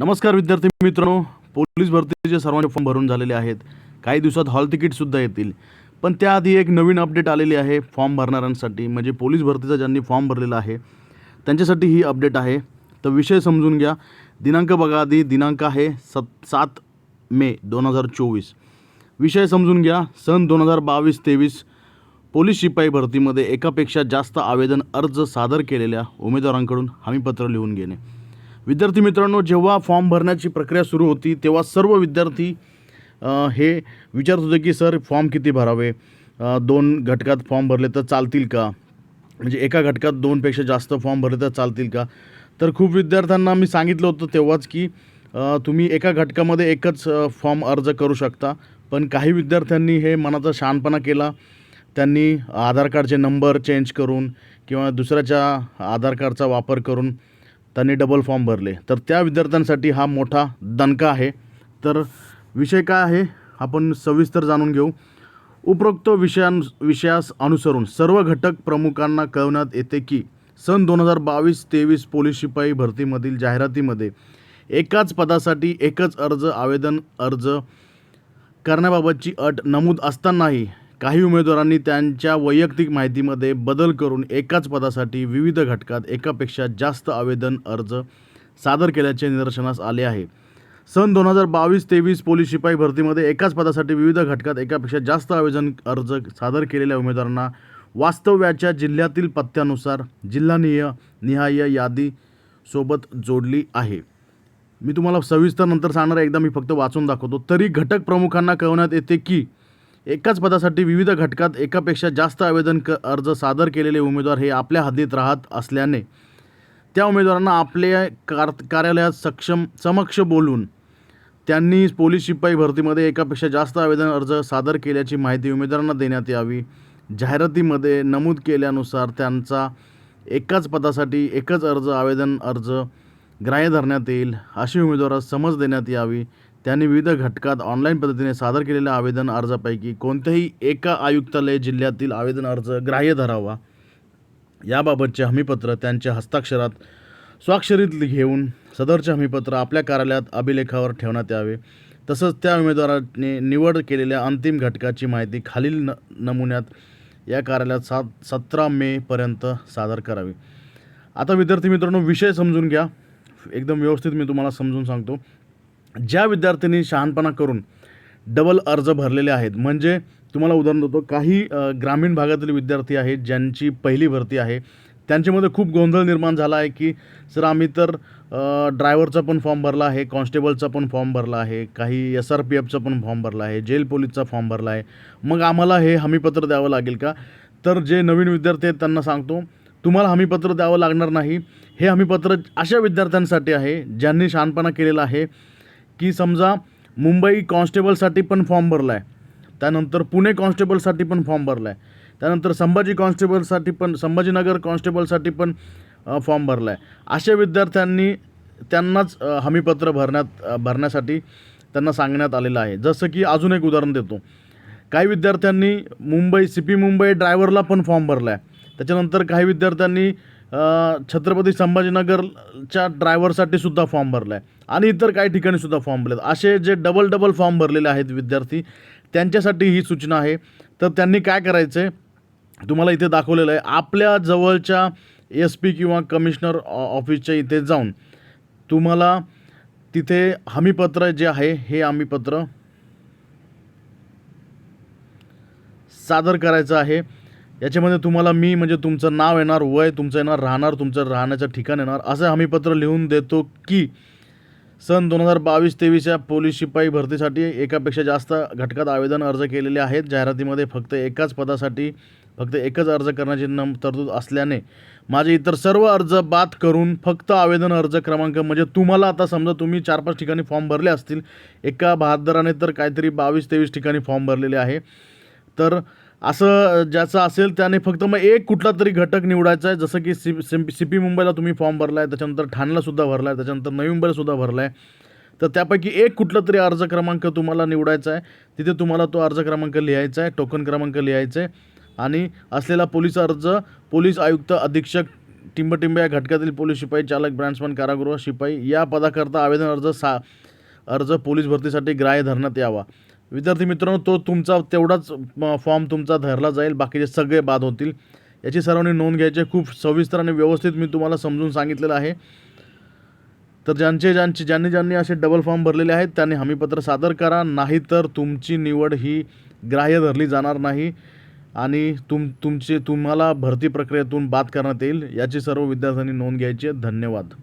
नमस्कार विद्यार्थी मित्रांनो. पोलीस भरतीचे सर्वांचे फॉर्म भरून झालेले आहेत. काही दिवसात हॉल तिकीटसुद्धा येतील. पण त्याआधी एक नवीन अपडेट आलेली आहे फॉर्म भरणाऱ्यांसाठी. म्हणजे पोलीस भरतीचा ज्यांनी फॉर्म भरलेला आहे त्यांच्यासाठी ही अपडेट आहे. तर विषय समजून घ्या. दिनांक बघा आधी. दिनांक आहे सत सात मे दोन हजार चोवीस. विषय समजून घ्या. सन दोन हजार बावीस तेवीस पोलीस शिपाई भरतीमध्ये एकापेक्षा जास्त आवेदन अर्ज सादर केलेल्या उमेदवारांकडून हमीपत्र लिहून घेणे. विद्यार्थी मित्रांनो जेव्हा फॉर्म भरण्याची प्रक्रिया सुरू होती तेव्हा सर्व विद्यार्थी हे विचारत होते की सर फॉर्म किती भरावे? दोन घटकात फॉर्म भरले तर चालतील का? म्हणजे एका घटकात दोनपेक्षा जास्त फॉर्म भरले तर चालतील का? तर खूप विद्यार्थ्यांना मी सांगितलं होतं तेव्हाच की तुम्ही एका घटकामध्ये एकच फॉर्म अर्ज करू शकता. पण काही विद्यार्थ्यांनी हे मनाचा शहाणपणा केला. त्यांनी आधार कार्डचे नंबर चेंज करून किंवा दुसऱ्याच्या आधार कार्डचा वापर करून त्यांनी डबल फॉर्म भरले. तर त्या विद्यार्थ्यांसाठी हा मोठा दणका आहे. तर विषय काय आहे? आपण सविस्तर जाणून घेऊ. उपरोक्त विषयां विषयास अनुसरून सर्व घटक प्रमुखांना कळवण्यात येते की सन दोन हजार बावीस तेवीस पोलीस शिपाई भरतीमधील जाहिरातीमध्ये एकाच पदासाठी एकच अर्ज आवेदन अर्ज करण्याबाबतची अट नमूद असतानाही काही उमेदवारांनी त्यांच्या वैयक्तिक माहितीमध्ये बदल करून एकाच पदासाठी विविध घटकात एकापेक्षा जास्त आवेदन अर्ज सादर केल्याचे निदर्शनास आले आहे. सन दोन हजार बावीस तेवीस पोलीस शिपाई भरतीमध्ये एकाच पदासाठी विविध घटकात एकापेक्षा जास्त आवेदन अर्ज सादर केलेल्या उमेदवारांना वास्तव्याच्या जिल्ह्यातील पत्त्यानुसार जिल्हानिय निहाय यादी सोबत जोडली आहे. मी तुम्हाला सविस्तर नंतर सांगणार एकदा मी फक्त वाचून दाखवतो. तरी घटक प्रमुखांना कळवण्यात येते की एकाच पदासाठी विविध घटकात एकापेक्षा जास्त आवेदन क अर्ज सादर केलेले उमेदवार हे आपल्या हद्दीत राहत असल्याने त्या उमेदवारांना आपल्या कार कार्यालयात सक्षम समक्ष बोलून त्यांनी पोलीस शिपाई भरतीमध्ये एकापेक्षा जास्त आवेदन अर्ज सादर केल्याची माहिती उमेदवारांना देण्यात यावी. जाहिरातीमध्ये नमूद केल्यानुसार त्यांचा एकाच पदासाठी एकच अर्ज आवेदन अर्ज ग्राह्य धरण्यात येईल अशी उमेदवारास समज देण्यात यावी. त्यांनी विविध घटकात ऑनलाईन पद्धतीने सादर केलेल्या आवेदन अर्जापैकी कोणत्याही एका आयुक्तालय जिल्ह्यातील आवेदन अर्ज ग्राह्य धरावा. याबाबतचे हमीपत्र त्यांच्या हस्ताक्षरात स्वाक्षरीत घेऊन सदरचे हमीपत्र आपल्या कार्यालयात अभिलेखावर ठेवण्यात यावे. तसंच त्या उमेदवाराने निवड केलेल्या अंतिम घटकाची माहिती खालील न नमुन्यात या कार्यालयात सात सतरा मेपर्यंत सादर करावी. आता विद्यार्थी मित्रांनो विषय समजून घ्या. एकदम व्यवस्थित मी तुम्हाला समजून सांगतो. ज्या विद्यार्थ्यांनी शहाणपणा करून डबल अर्ज भरलेले आहेत म्हणजे तुम्हाला उदाहरण देतो काही ग्रामीण भागातील विद्यार्थी आहेत ज्यांची पहिली भरती आहे त्यांच्यामध्ये खूप गोंधळ निर्माण झाला आहे की सर आम्ही तर ड्रायव्हरचा पण फॉर्म भरला आहे कॉन्स्टेबलचा पण फॉर्म भरला आहे काही एस आर पी एफचा पण फॉर्म भरला आहे जेल पोलीसचा फॉर्म भरला आहे मग आम्हाला हे हमीपत्र द्यावं लागेल का? तर जे नवीन विद्यार्थी आहेत त्यांना सांगतो तुम्हाला हमीपत्र द्यावं लागणार नाही हे हमीपत्र अशा विद्यार्थ्यांसाठी आहे ज्यांनी शहाणपणा केलेला आहे की समजा मुंबई कॉन्स्टेबलसाठी पण फॉर्म भरला आहे त्यानंतर पुणे कॉन्स्टेबलसाठी पण फॉर्म भरला आहे त्यानंतर संभाजी कॉन्स्टेबलसाठी पण संभाजीनगर कॉन्स्टेबलसाठी पण फॉर्म भरला आहे अशा विद्यार्थ्यांनी त्यांनाच हमीपत्र भरण्यात भरण्यासाठी त्यांना सांगण्यात आलेलं आहे. जसं की अजून एक उदाहरण देतो. काही विद्यार्थ्यांनी मुंबई सी पी मुंबई ड्रायव्हरला पण फॉर्म भरला आहे त्याच्यानंतर काही विद्यार्थ्यांनी छत्रपती संभाजीनगरच्या ड्रायव्हरसाठी सुद्धा फॉर्म भरला आहे आणि इतर काही ठिकाणी सुद्धा फॉर्म भरले आहेत. असे जे डबल डबल फॉर्म भरलेले आहेत विद्यार्थी त्यांच्यासाठी ही सूचना आहे. तर त्यांनी काय करायचं आहे तुम्हाला इथे दाखवलेलं आहे. आपल्या जवळच्या एस पी किंवा कमिशनर ऑफिसच्या इथे जाऊन तुम्हाला तिथे हमीपत्र जे आहे हे हमीपत्र सादर करायचं आहे. याच्यामध्ये तुम्हाला मी म्हणजे तुमचं नाव येणार वय तुमचं येणार राहणार तुमचं राहण्याचं ठिकाण येणार असं हमीपत्र लिहून देतो की सन दोन हजार बावीस तेवीस या पोलीस शिपाई भरतीसाठी एकापेक्षा जास्त घटकात आवेदन अर्ज केलेले आहेत. जाहिरातीमध्ये फक्त एकाच पदासाठी फक्त एकच अर्ज करण्याची नम तरतूद असल्याने माझे इतर सर्व अर्ज बाद करून फक्त आवेदन अर्ज क्रमांक म्हणजे तुम्हाला आता समजा तुम्ही चार पाच ठिकाणी फॉर्म भरले असतील एका बहादराने तर काहीतरी बावीस तेवीस ठिकाणी फॉर्म भरलेले आहे. तर असं ज्याचं असेल त्याने फक्त मग एक कुठला तरी घटक निवडायचा आहे. जसं की सी सी पी मुंबईला तुम्ही फॉर्म भरला आहे त्याच्यानंतर ठाणलासुद्धा भरला आहे त्याच्यानंतर नवी मुंबईलासुद्धा भरला आहे तर त्यापैकी एक कुठला तरी अर्ज क्रमांक तुम्हाला निवडायचा आहे. तिथे तुम्हाला तो अर्ज क्रमांक लिहायचा आहे टोकन क्रमांक लिहायचा आहे. आणि असलेला पोलीस अर्ज पोलीस आयुक्त अधीक्षक टिंबटिंब या घटकातील पोलीस शिपाई चालक ब्रँड्समन कारागृह शिपाई या पदाकरता आवेदन अर्ज सा अर्ज पोलीस भरतीसाठी ग्राह्य धरण्यात यावा. विद्यार्थी मित्रांनो तो तुमचा तेवढाच फॉर्म तुमचा धरला जाईल. बाकीचे सगळे बाद होतील. याची सर्वांनी नोंद घ्यायची खूप सविस्तर आणि व्यवस्थित मी तुम्हाला समजून सांगितलेलं आहे. तर ज्यांचे ज्यांचे ज्यांनी ज्यांनी असे डबल फॉर्म भरलेले आहेत त्यांनी हमीपत्र सादर करा. नाहीतर तुमची निवड ही ग्राह्य धरली जाणार नाही आणि तुम तुमचे तुम्हाला भरती प्रक्रियेतून बाद करण्यात येईल. याची सर्व विद्यार्थ्यांनी नोंद घ्यायची आहे. धन्यवाद.